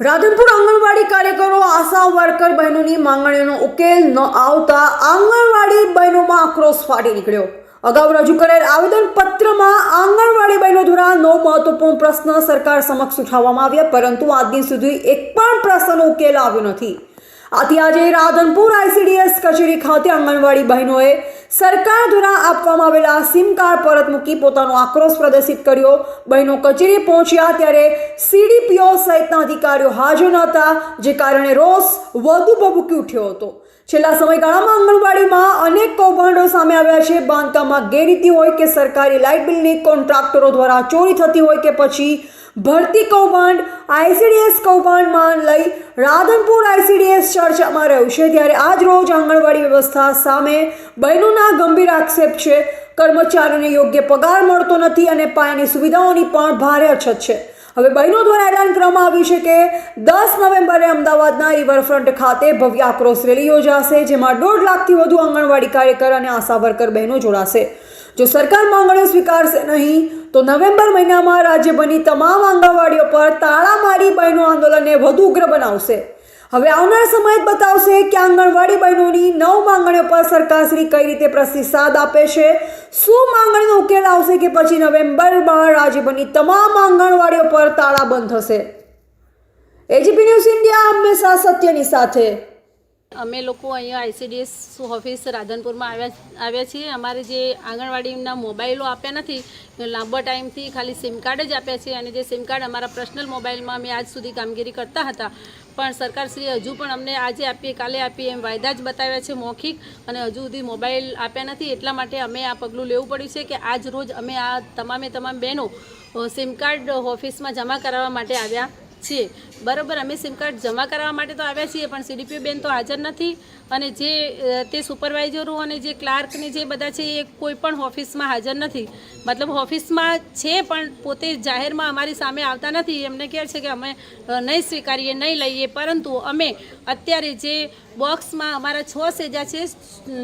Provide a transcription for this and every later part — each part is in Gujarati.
રાધનપુર આંગણવાડી કાર્યકરો, આશા વર્કર બહેનોની માંગણીઓનો ઉકેલ ન આવતા આંગણવાડી બહેનોમાં આક્રોશ ફાટી નીકળ્યો. અગાઉ રજૂ કરેલ આવેદનપત્રમાં આંગણવાડી બહેનો દ્વારા નવ મહત્વપૂર્ણ પ્રશ્ન સરકાર સમક્ષ ઉઠાવવામાં આવ્યા, પરંતુ આજ દિન સુધી એક પણ પ્રશ્નનો ઉકેલ આવ્યો નથી. આથી આજે રાધનપુર આઈસીડીએસ કચેરી ખાતે આંગણવાડી બહેનોએ સરકાર દ્વારા આપવામાં આવેલા સિમ કાર્ડ પરત મૂકી પોતાનો આક્રોશ પ્રદર્શિત કર્યો. બહેનો કચેરી પહોંચ્યા ત્યારે સીડીપીઓ સહિતના અધિકારીઓ હાજર નહોતા હતા, જે કારણે રોષ વધુ ભભૂકી ઉઠ્યો હતો. છેલ્લા સમયગાળામાં આંગણવાડીમાં અનેક કૌભાંડો સામે આવ્યા છે. બાંધકામમાં ગેરરીતિ હોય કે સરકારી લાઇટ બિલની કોન્ટ્રાક્ટરો દ્વારા ચોરી થતી હોય કે પછી ભરતી કૌભાંડ આઈસીડીએસ કૌભાંડમાં લઈ રાધનપુર આઈસીડીએસ ચર્ચામાં રહ્યું છે. ત્યારે આજ રોજ આંગણવાડી વ્યવસ્થા સામે બહેનોના ગંભીર આક્ષેપ છે. કર્મચારીઓને યોગ્ય પગાર મળતો નથી અને પાયાની સુવિધાઓની પણ ભારે અછત છે. હવે બહેનો દ્વારા એલાન કરવામાં આવ્યું છે કે દસ નવેમ્બરે અમદાવાદના રિવરફ્રન્ટ ખાતે ભવ્ય આક્રોશ રેલી યોજાશે, જેમાં દોઢ લાખથી વધુ આંગણવાડી કાર્યકર અને આશા વર્કર બહેનો જોડાશે. જો સરકાર માંગણીઓ સ્વીકારશે નહીં તો નવેમ્બર મહિનામાં રાજ્યભરની તમામ આંગણવાડીઓ પર તાળા મારી બહેનો આંદોલનને વધુ ઉગ્ર બનાવશે. હવે આવનાર સમય બતાવશે કે આંગણવાડી બહેનોની નવ માંગણીઓ પર સરકારશ્રી કઈ રીતે પ્રતિસાદ આપે છે, શું માંગણીનો ઉકેલ આવશે કે પછી નવેમ્બરમાં રાજ્યભરની તમામ આંગણવાડીઓ પર તાળા બંધ થશે. એજીપી ન્યૂઝ ઇન્ડિયા હંમેશા સત્યની સાથે. અમે લોકો અહીંયા આઈસીડીએસ ઓફિસ રાધનપુરમાં આવ્યા આવ્યા છીએ. અમારે જે આંગણવાડીના મોબાઈલો આપ્યા નથી લાંબા ટાઈમથી ખાલી સિમ કાર્ડ જ આપ્યા છે અને જે સિમ કાર્ડ અમારા પર્સનલ મોબાઈલમાં અમે આજ સુધી કામગીરી કરતા હતા. પણ સરકારશ્રીએ હજુ પણ અમને આજે આપીએ, કાલે આપીએ એમ વાયદા જ બતાવ્યા છે મૌખિક અને હજુ સુધી મોબાઈલ આપ્યા નથી. એટલા માટે અમે આ પગલું લેવું પડ્યું છે કે આજ રોજ અમે આ તમામે તમામ બહેનો સિમ કાર્ડ ઓફિસમાં જમા કરાવવા માટે આવ્યા. છીએ. બરાબર, અમે સિમ કાર્ડ જમા કરાવવા માટે તો આવ્યા છીએ, પણ સીડીપીઓ બેન તો હાજર નથી. અને જે તે સુપરવાઇઝરો અને જે ક્લાર્કને જે બધા છે, એ કોઈ પણ ઓફિસમાં હાજર નથી. મતલબ ઓફિસમાં છે, પણ પોતે જાહેરમાં અમારી સામે આવતા નથી. એમને કહે છે કે અમે નહીં સ્વીકારીએ, નહીં લઈએ. પરંતુ અમે અત્યારે જે બોક્સમાં અમારા છ સેજા છે,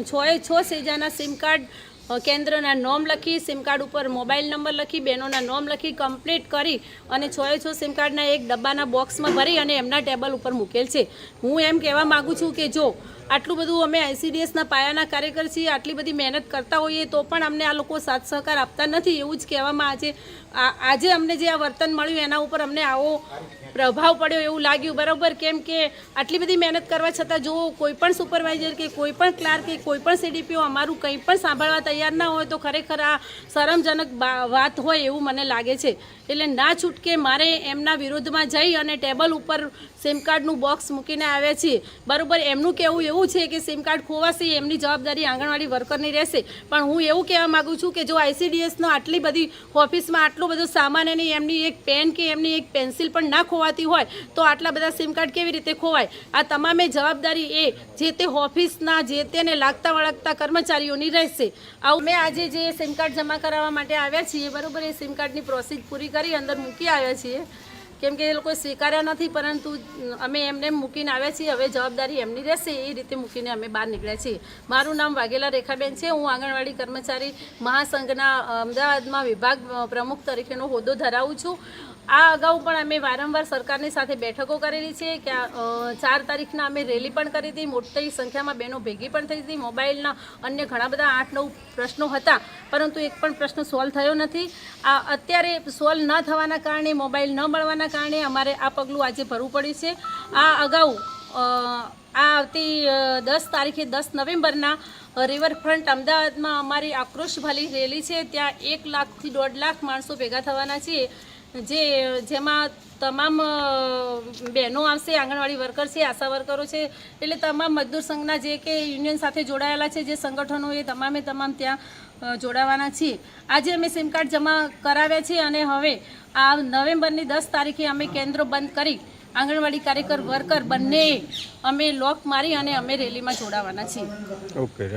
છ એ છ સેજાના સિમ કાર્ડ કેન્દ્રના નોમ લખી સિમ કાર્ડ ઉપર મોબાઈલ નંબર લખી, બહેનોના નોમ લખી કમ્પ્લીટ કરી અને છ એ છ સિમ કાર્ડના એક ડબ્બાના બોક્સમાં ભરી અને એમના ટેબલ ઉપર મૂકેલ છે. હું એમ કહેવા માગું છું કે જો આટલું બધું અમે આઈસીડીએસના પાયાના કાર્યકર છીએ, આટલી બધી મહેનત કરતા હોઈએ તો પણ અમને આ લોકો સાથ સહકાર આપતા નથી, એવું જ કહેવામાં આજે આજે અમને જે આ વર્તન મળ્યું એના ઉપર અમને આવો પ્રભાવ પડ્યો એવું લાગ્યું. બરાબર? કેમ કે આટલી બધી મહેનત કરવા છતાં જો કોઈ પણ સુપરવાઇઝર કે કોઈ પણ ક્લાર્ક કે કોઈ પણ સીડીપીઓ અમારું કંઈ પણ સાંભળવા તૈયાર ના હોય તો ખરેખર આ શરમજનક વાત હોય એવું મને લાગે છે. એટલે ના છૂટકે મારે એમના વિરોધમાં જઈ અને ટેબલ ઉપર સિમ કાર્ડનું બોક્સ મૂકીને આવ્યા છીએ. બરાબર? એમનું કહેવું એવું છે કે સિમ કાર્ડ ખોવાશે, એમની જવાબદારી આંગણવાડી વર્કરની રહેશે. પણ હું એવું કહેવા માગું છું કે જો આઈસીડીએસનો આટલી બધી ઓફિસમાં આટલો બધો સામાન અને એમની એક પેન કે એમની એક પેન્સિલ પણ ના ખોવાતી હોય, તો આટલા બધા સિમ કાર્ડ કેવી રીતે ખોવાય? આ તમામે જવાબદારી એ જે તે ઓફિસના, જે તેને લાગતા વળગતા કર્મચારીઓની રહેશે. આવું મેં આજે જે સિમ કાર્ડ જમા કરાવવા માટે આવ્યા છીએ બરાબર એ સિમ કાર્ડની પ્રોસેસ પૂરી કરી, અંદર મૂકી આવ્યા છીએ. કેમ કે એ લોકો સ્વીકાર્યા નથી, પરંતુ અમે એમને મૂકીને આવ્યા છીએ. હવે જવાબદારી એમની રહેશે, એ રીતે મૂકીને અમે બહાર નીકળ્યા છીએ. મારું નામ વાઘેલા રેખાબેન છે. હું આંગણવાડી કર્મચારી મહાસંઘના અમદાવાદમાં વિભાગ પ્રમુખ તરીકેનો હોદ્દો ધરાવું છું. આ અગાઉ પણ અમે વારંવાર સરકારની સાથે બેઠકો કરેલી છે કે ચાર તારીખના અમે રેલી પણ કરી હતી. મોટી સંખ્યામાં બહેનો ભેગી પણ થઈ હતી. મોબાઈલના અન્ય ઘણા બધા આઠ નવ પ્રશ્નો હતા, પરંતુ એક પણ પ્રશ્ન સોલ્વ થયો નથી. આ અત્યારે સોલ્વ ન થવાના કારણે, મોબાઈલ ન મળવાના કારણે અમારે આ પગલું આજે ભરવું પડ્યું છે. આ અગાઉ આ આવતી દસ તારીખે દસ નવેમ્બરના રિવરફ્રન્ટ અમદાવાદમાં અમારી આક્રોશ ભલી રેલી છે. ત્યાં એક લાખથી દોઢ લાખ માણસો ભેગા થવાના છીએ. જે, જેમાં તમામ બહેનો આવશે, આંગણવાડી વર્કર છે, આશા વર્કરો છે, એટલે તમામ મજદૂર સંઘના જે કે યુનિયન સાથે જોડાયેલા છે, જે સંગઠનો એ તમામે તમામ ત્યાં જોડાવાના છીએ આજે અમે સિમ કાર્ડ જમા કરાવ્યા છે અને હવે આ નવેમ્બરની દસ તારીખે અમે કેન્દ્રો બંધ કરી આંગણવાડી કાર્યકર વર્કર બંને અમે લોક મારી અને અમે રેલીમાં જોડાવાના છીએ.